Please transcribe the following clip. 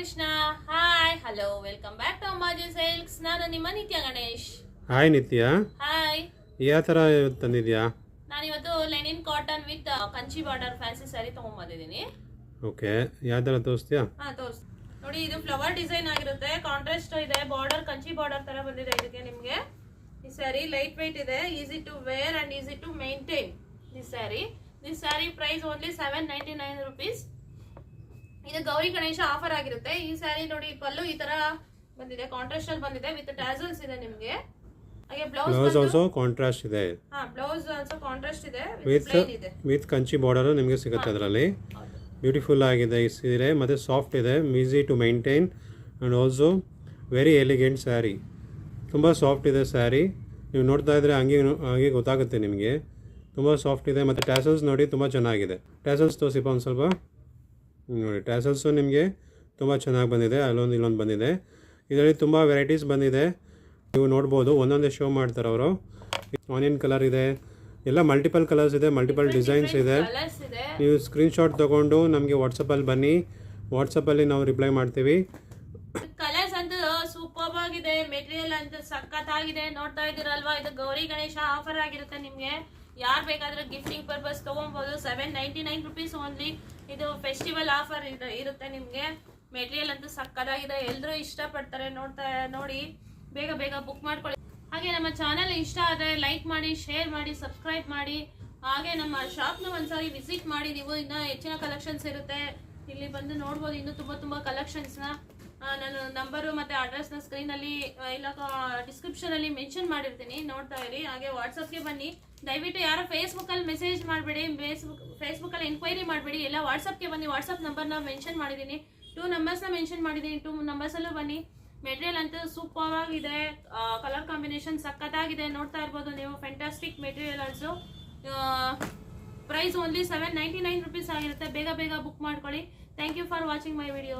Krishna. Hi hello welcome back to Ammaji sales ನಾನು ನಿಮ್ಮ ನಿತ್ಯ ಗಣೇಶ್. ಹಾಯ್ ನಿತ್ಯ. ಹಾಯ್ ಯಾವ ಥರ ತಂದಿದ್ಯಾ? ನಾನಿವತ್ತು linen cotton with Kanchi border fancy saree ತಗೊಂಡ್ಬಂದಿದ್ದೀನಿ. Okay ಯಾವ ಥರ ತೋರಿಸ್ತೀಯಾ? ಹಾ ತೋರಿಸ್. ನೋಡಿ ಇದು ಫ್ಲವರ್ ಡಿಸೈನ್ ಆಗಿರುತ್ತೆ. ಕಾಂಟ್ರಾಸ್ಟ್ ಇದೆ ಬಾರ್ಡರ್ ಕಂಚಿ ಬಾರ್ಡರ್ ತರ ಬಂದಿದೆ ಇದಕ್ಕೆ ನಿಮಗೆ. ಈ ಸ್ಯಾರಿ ಲೈಟ್ weight ಇದೆ easy to wear and easy to maintain ಈ ಸ್ಯಾರಿ ಈ saree price only seven ninety nine rupees ಇದು ಗೌರಿ ಗಣೇಶ ಆಫರ್ ಆಗಿರುತ್ತೆ. ಈ ಸ್ಯಾರಿ ನೋಡಿ ಪಲ್ಲು ಈ ತರ ಬಂದಿದೆ. ಕಾಂಟ್ರಾಸ್ಟ್ ಅಲ್ಲಿ ಬಂದಿದೆ ವಿತ್ ಟ್ಯಾಸಲ್ಸ್ ಇದೆ ನಿಮ್ಗೆ. ಹಾಗೆ ಬ್ಲೌಸ್ ಆಲ್ಸೋ ಕಾಂಟ್ರಾಸ್ಟ್ ಇದೆ. ಹಾ ಬ್ಲೌಸ್ ಆಲ್ಸೋ ಕಾಂಟ್ರಾಸ್ಟ್ ಇದೆ ವಿತ್ ಇದೆ. ವಿತ್ ಕಂಚಿ ಬಾರ್ಡರ್ ನಿಮಗೆ ಸಿಗುತ್ತೆ ಅದರಲ್ಲಿ. ಬ್ಯೂಟಿಫುಲ್ ಆಗಿದೆ ಈ ಸೀರೆ ಮತ್ತು ಸಾಫ್ಟ್ ಇದೆ easy to maintain and also very elegant saree ತುಂಬ ಸಾಫ್ಟ್ ಇದೆ ಸ್ಯಾರಿ ನೀವು ನೋಡ್ತಾ ಇದ್ರೆ ಹಂಗೆ ಹಂಗೆ ಗೊತ್ತಾಗುತ್ತೆ ನಿಮಗೆ. ತುಂಬ ಸಾಫ್ಟ್ ಇದೆ ಮತ್ತು ಟ್ಯಾಸಲ್ಸ್ ನೋಡಿ ತುಂಬ ಚೆನ್ನಾಗಿದೆ. ಟ್ಯಾಸಲ್ಸ್ ತೋರಿಸಿಪ್ಪ ಒಂದು ಸ್ವಲ್ಪ. ನೋಡಿ ಟ್ಯಾಸಲ್ಸು ನಿಮಗೆ ತುಂಬ ಚೆನ್ನಾಗಿ ಬಂದಿದೆ ಅಲ್ಲೊಂದು ಇಲ್ಲೊಂದು ಬಂದಿದೆ. ಇದರಲ್ಲಿ ತುಂಬ ವೆರೈಟೀಸ್ ಬಂದಿದೆ. ನೀವು ನೋಡ್ಬೋದು ಒಂದೊಂದೇ ಶೋ ಮಾಡ್ತಾರೆ ಅವರು. ಆನಿಯನ್ ಕಲರ್ ಇದೆ ಎಲ್ಲ ಮಲ್ಟಿಪಲ್ ಕಲರ್ಸ್ ಇದೆ ಮಲ್ಟಿಪಲ್ ಡಿಸೈನ್ಸ್ ಇದೆ. ನೀವು ಸ್ಕ್ರೀನ್ಶಾಟ್ ತೊಗೊಂಡು ನಮಗೆ ವಾಟ್ಸಪ್ಪಲ್ಲಿ ಬನ್ನಿ. ವಾಟ್ಸಪ್ಪಲ್ಲಿ ನಾವು ರಿಪ್ಲೈ ಮಾಡ್ತೀವಿ. ಕಲರ್ಸ್ ಅಂತೂ ಸೂಪರ್ ಆಗಿದೆ ಮೆಟೀರಿಯಲ್ ಅಂತೂ ಸಖತ್ತಾಗಿದೆ. ನೋಡ್ತಾ ಇದ್ದೀರಲ್ವಾ ಇದು ಗೌರಿ ಗಣೇಶ ಆಫರ್ ಆಗಿರುತ್ತೆ ನಿಮಗೆ. ಯಾರು ಬೇಕಾದರೂ gifting purpose ತಗೊಬಹುದು seven ninety nine rupees only ಇದು ಫೆಸ್ಟಿವಲ್ ಆಫರ್ ಇರುತ್ತೆ ನಿಮಗೆ. ಮೆಟೀರಿಯಲ್ ಅಂತೂ ಸಕ್ಕದಾಗಿದೆ. ಎಲ್ಲರೂ ಇಷ್ಟಪಡ್ತಾರೆ. ನೋಡ್ತಾ, ನೋಡಿ, ಬೇಗ ಬೇಗ ಬುಕ್ ಮಾಡ್ಕೊಳ್ಳಿ. ಹಾಗೆ ನಮ್ಮ ಚಾನೆಲ್ ಇಷ್ಟ ಆದರೆ ಲೈಕ್ ಮಾಡಿ ಶೇರ್ ಮಾಡಿ ಸಬ್ಸ್ಕ್ರೈಬ್ ಮಾಡಿ. ಹಾಗೆ ನಮ್ಮ ಶಾಪ್ನ ಒಂದ್ಸಾರಿ ವಿಸಿಟ್ ಮಾಡಿ ನೀವು. ಇನ್ನೂ ಹೆಚ್ಚಿನ ಕಲೆಕ್ಷನ್ಸ್ ಇರುತ್ತೆ. ಇಲ್ಲಿ ಬಂದು ನೋಡ್ಬೋದು. ಇನ್ನೂ ತುಂಬ ತುಂಬ ಕಲೆಕ್ಷನ್ಸ್ನ ನಾನು ನಂಬರು ಮತ್ತು ಅಡ್ರೆಸ್ನ ಸ್ಕ್ರೀನಲ್ಲಿ ಇಲ್ಲ ಡಿಸ್ಕ್ರಿಪ್ಷನಲ್ಲಿ ಮೆನ್ಷನ್ ಮಾಡಿರ್ತೀನಿ, ನೋಡ್ತಾ ಇರಿ. ಹಾಗೆ ವಾಟ್ಸಪ್ಗೆ ಬನ್ನಿ. ದಯವಿಟ್ಟು ಯಾರೋ ಫೇಸ್ಬುಕ್ಕಲ್ಲಿ ಮೆಸೇಜ್ ಮಾಡಬೇಡಿ ಫೇಸ್ಬುಕ್ ಅಲ್ಲಿ ಎನ್ಕ್ವೈರಿ ಮಾಡಬೇಡಿ. ಎಲ್ಲ ವಾಟ್ಸಪ್ಗೆ ಬನ್ನಿ. ವಾಟ್ಸಪ್ ನಂಬರ್ನ ಮೆನ್ಷನ್ ಮಾಡಿದ್ದೀನಿ. ಟೂ ನಂಬರ್ಸ್ನ ಮೆನ್ಷನ್ ಮಾಡಿದ್ದೀನಿ. ಟೂ ನಂಬರ್ಸಲ್ಲೂ ಬನ್ನಿ. ಮೆಟೀರಿಯಲ್ ಅಂತೂ ಸೂಪರ್ ಆಗಿದೆ. ಕಲರ್ ಕಾಂಬಿನೇಷನ್ ಸಖತ್ತಾಗಿದೆ. ನೋಡ್ತಾ ಇರ್ಬೋದು ನೀವು. Fantastic material also price only seven ninety nine rupees ಆಗಿರುತ್ತೆ. ಬೇಗ ಬೇಗ ಬುಕ್ ಮಾಡ್ಕೊಳ್ಳಿ. Thank you for watching my video